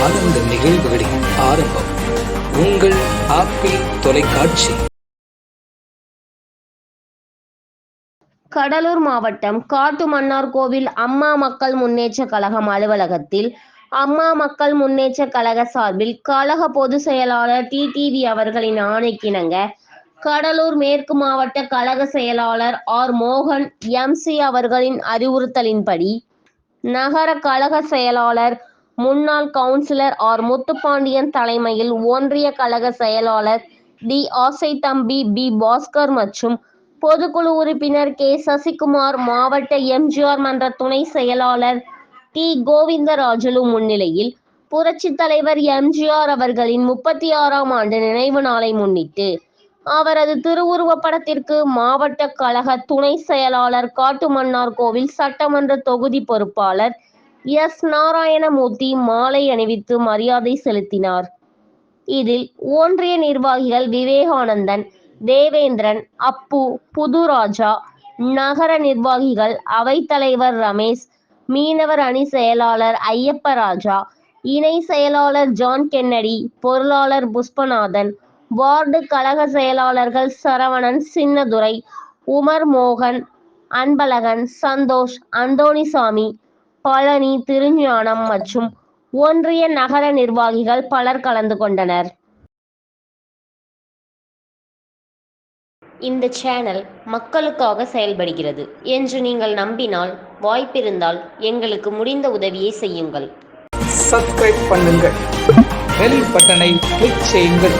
ஆனந்த நிகழ்வுகளின் ஆரம்பம். உங்கள் ஆப்பிள் தொலைக்காட்சி. கடலூர் மாவட்டம் காட்டுமன்னார்கோவில் அம்மா மக்கள் முன்னேற்ற கழகம் அலுவலகத்தில் அம்மா மக்கள் முன்னேற்ற கழக சார்பில் கழக பொதுச் செயலாளர் டிடிவி அவர்களின் ஆணைக்கிணங்க கடலூர் மேற்கு மாவட்ட கழக செயலாளர் ஆர். மோகன் எம்சி அவர்களின் அறிவுறுத்தலின்படி நகர கழக செயலாளர் முன்னாள் கவுன்சிலர் ஆர். முத்துப்பாண்டியன் தலைமையில் ஒன்றிய கழக செயலாளர் டி. ஆசை தம்பி பி. பாஸ்கர் மற்றும் பொதுக்குழு உறுப்பினர் கே. சசிகுமார் மாவட்ட எம்ஜிஆர் மன்ற துணை செயலாளர் டி. கோவிந்தராஜலு முன்னிலையில் புரட்சி தலைவர் எம்ஜிஆர் அவர்களின் முப்பத்தி ஆறாம் ஆண்டு நினைவு நாளை முன்னிட்டு அவரது திருவுருவப் படத்திற்கு மாவட்ட கழக துணை செயலாளர் காட்டுமன்னார் கோவில் சட்டமன்ற தொகுதி பொறுப்பாளர் எஸ் நாராயணமூர்த்தி மாலை அணிவித்து மரியாதை செலுத்தினார். இதில் ஒன்றிய நிர்வாகிகள் விவேகானந்தன் தேவேந்திரன் அப்பு புதுராஜா நகர நிர்வாகிகள் அவைத்தலைவர் ரமேஷ் மீனவர் அணி செயலாளர் ஐயப்பராஜா இணை செயலாளர் ஜான் கென்னடி பொருளாளர் புஷ்பநாதன் வார்டு கழக செயலாளர்கள் சரவணன் சின்னதுரை உமர் மோகன் அன்பழகன் சந்தோஷ் அந்தோணிசாமி பழனி திருஞானம் மற்றும் ஒன்றிய நகர நிர்வாகிகள் பலர் கலந்து கொண்டனர். இந்த சேனல் மக்களுக்காக செயல்படுகிறது என்று நீங்கள் நம்பினால் வாய்ப்பிருந்தால் எங்களுக்கு முடிந்த உதவியை செய்யுங்கள். சப்ஸ்கிரைப் பண்ணுங்கள் பெல் பட்டனை கிளிக் செய்யுங்கள்.